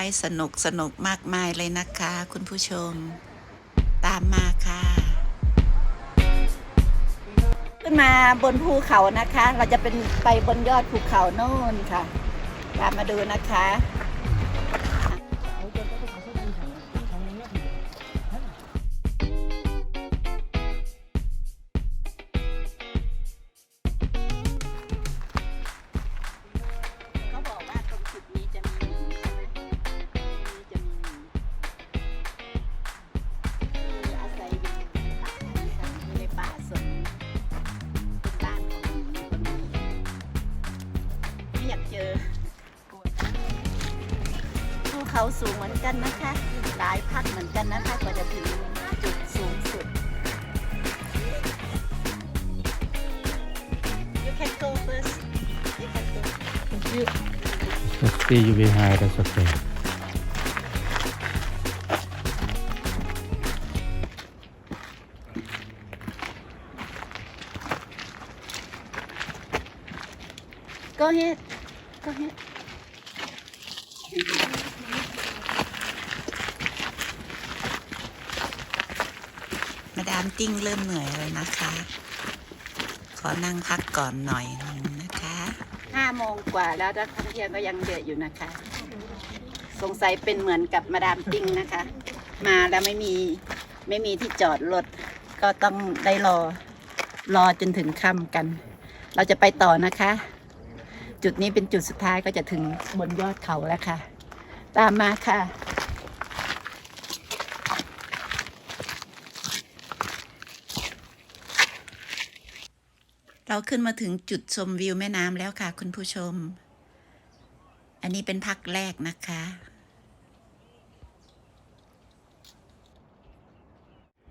ไรสนุกสนุกมากมายเลยนะคะ คุณผู้ชม ตามมาค่ะ ขึ้นมาบนภูเขานะคะ เราจะเป็นไปบนยอดภูเขาโน่นค่ะ ตามมาดูนะคะ เขาสูงเหมือนกันนะคะ หลายพักเหมือนกันนะคะกว่าจะถึงจุดสูงสุด You can go first You can go Let's see you behind us, okay. Go ahead. Go ahead. าดามติ้งเริ่มเหนื่อยเลยนะคะ ขอนั่งพักก่อนหน่อยหนึงนะคะห้าโมงกว่าแล้วนักท่องเที่ยวก็ยังเดือดอยู่นะคะ สงสัยเป็นเหมือนกับมาดามติ้งนะคะ มาแล้วไม่มีไม่มีที่จอดรถก็ต้องได้รอรอจนถึงค่ำกัน เราจะไปต่อนะคะ จุดนี้เป็นจุดสุดท้ายก็จะถึงบนยอดเขาแล้วค่ะ ตามมาค่ะ เราขึ้นมาถึงจุดชมวิวแม่น้ำแล้วค่ะ คุณผู้ชม อันนี้เป็นพักแรกนะคะ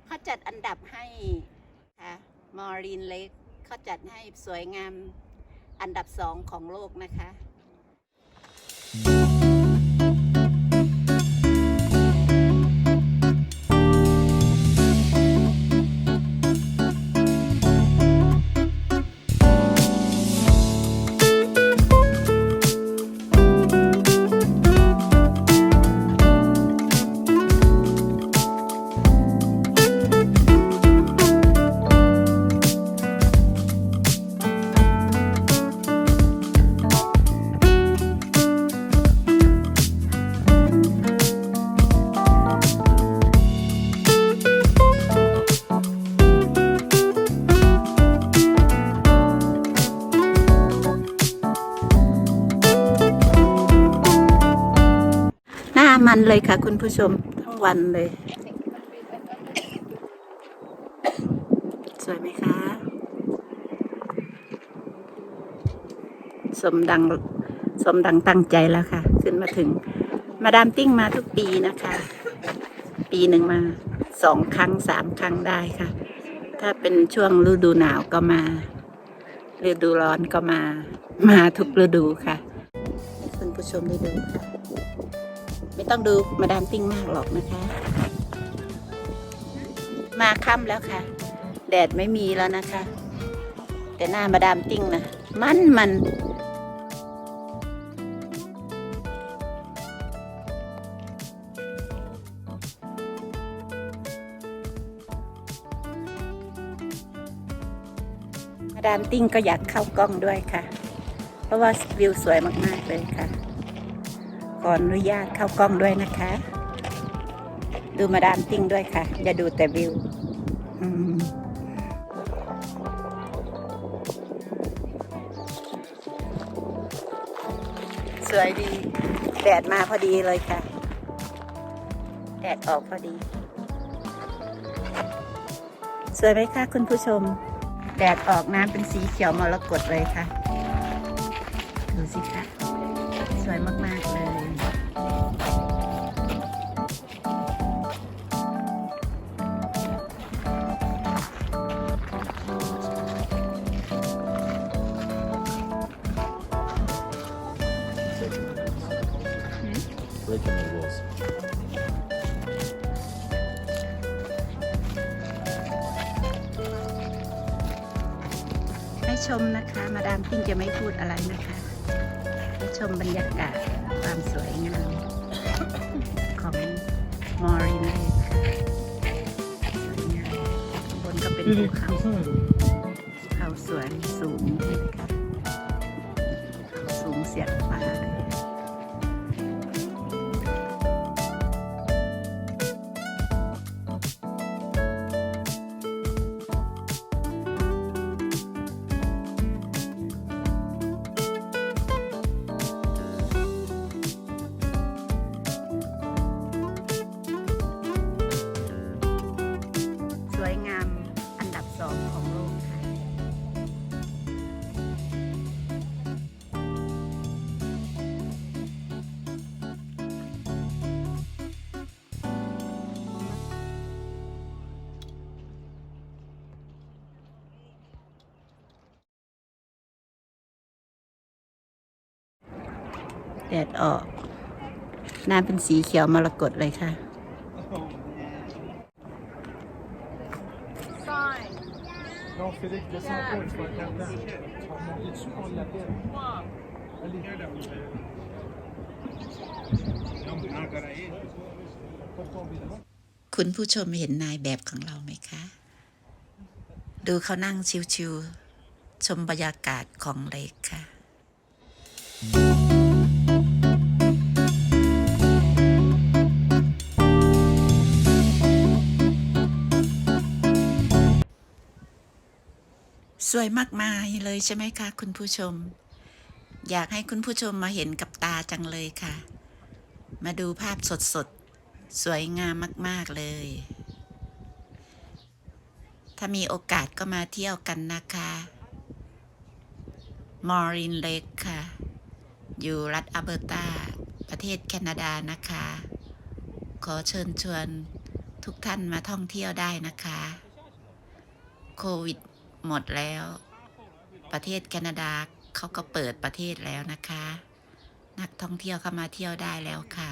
เขาจัดอันดับให้ค่ะมอรินเล็กเขาจัดให้สวยงามอันดับสองของโลกนะคะ ค่ะ คุณผู้ชมทั้งวันเลย สวยไหมคะ สมดังสมดังตั้งใจแล้วค่ะ ขึ้นมาถึง มาดามติ้งมาทุกปีนะคะ ปีหนึ่งมาสองครั้งสามครั้งได้ค่ะ ถ้าเป็นช่วงฤดูหนาวก็มาฤดูร้อนก็มา มาทุกฤดูค่ะ คุณผู้ชมได้ดูค่ะ ต้องดูมาดามติ้งมากหรอกนะคะ มาค่ำแล้วค่ะ แดดไม่มีแล้วนะคะ แต่หน้ามาดามติ้งนะมันมันมาดามติ้งก็อยากเข้ากล้องด้วยค่ะ เพราะว่าวิวสวยมาก ๆ เลยค่ะ ขออนุญาตเข้ากล้องด้วยนะคะ ดูมาดามติ้งด้วยค่ะ อย่าดูแต่วิวสวยดี แดดมาพอดีเลยค่ะ แดดออกพอดี สวยไหมคะคุณผู้ชม แดดออกน้ำเป็นสีเขียวมรกตเลยค่ะ ดูสิคะ สวยมาก ๆ เลย camel was. ให้ชมนะคะ มาดามติ้งจะไม่พูดอะไรนะคะให้ชมบรรยากาศความสวยงาม ของมอรินเลยค่ะสวยงามข้างบนก็เป็นภูเขาภูเขา แดดออกน้ำเป็นสีเขียวมรกตเลยค่ะคุณผู้ชมเห็นนายแบบของเราไหมคะ ดูเขานั่งชิวๆชมบรรยากาศของเลยค่ะ สวยมากมายเลยใช่ไหมคะคุณผู้ชม อยากให้คุณผู้ชมมาเห็นกับตาจังเลยค่ะ มาดูภาพสดๆสวยงามมาก ๆ เลย ถ้ามีโอกาสก็มาเที่ยวกันนะคะมอรินเลกค่ะ อยู่รัฐอัลเบอร์ตา ประเทศแคนาดานะคะ ขอเชิญชวนทุกท่านมาท่องเที่ยวได้นะคะ โควิด หมดแล้ว ประเทศแคนาดาเขาก็เปิดประเทศแล้วนะคะ นักท่องเที่ยวเข้ามาเที่ยวได้แล้วค่ะ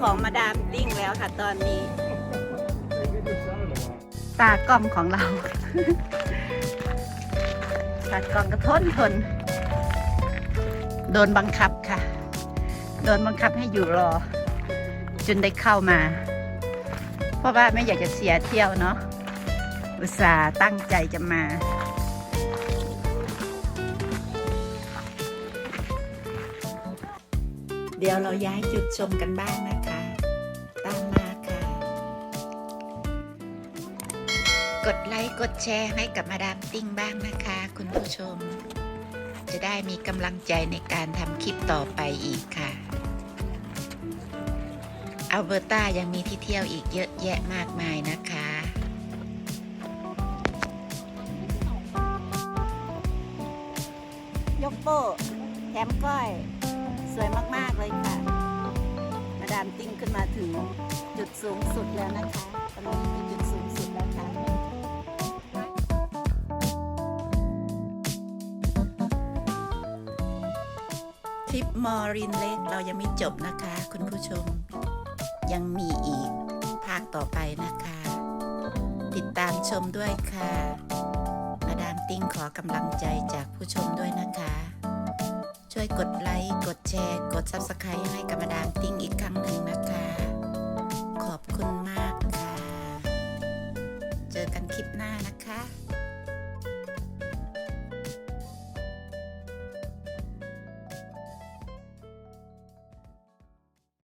ของมาดามติ้งแล้วค่ะตอนนี้ ตากล้องของเรา ตากล้องก็ทนทน โดนบังคับค่ะ โดนบังคับให้อยู่รอ จนได้เข้ามา เพราะว่าไม่อยากจะเสียเที่ยวเนาะ อุตส่าห์ตั้งใจจะมา เดี๋ยวเราย้ายจุดชมกันบ้างนะคะ ตามมาค่ะ กดไลค์กดแชร์ให้กับมาดามติ้งบ้างนะคะ คุณผู้ชม จะได้มีกำลังใจในการทำคลิปต่อไปอีกค่ะอัลเบอร์ตายังมีที่เที่ยวอีกเยอะแยะมากมายนะคะยกโป้แถมก้อย สวยมากๆเลยค่ะ มาดามติ้งขึ้นมาถึงจุดสูงสุดแล้วนะคะตอนนี้เป็นจุดสูงสุดแล้วค่ะทริปมอรินเล็กเรายังไม่จบนะคะ คุณผู้ชมยังมีอีกภาคต่อไปนะคะ ติดตามชมด้วยค่ะ มาดามติ้งขอกำลังใจจากผู้ชมด้วยนะคะ ช่วยกดไลค์ ดแชร์ กด Subscribe ให้กับมาดามติ้งอีกครั้งหนึ่งนะคะ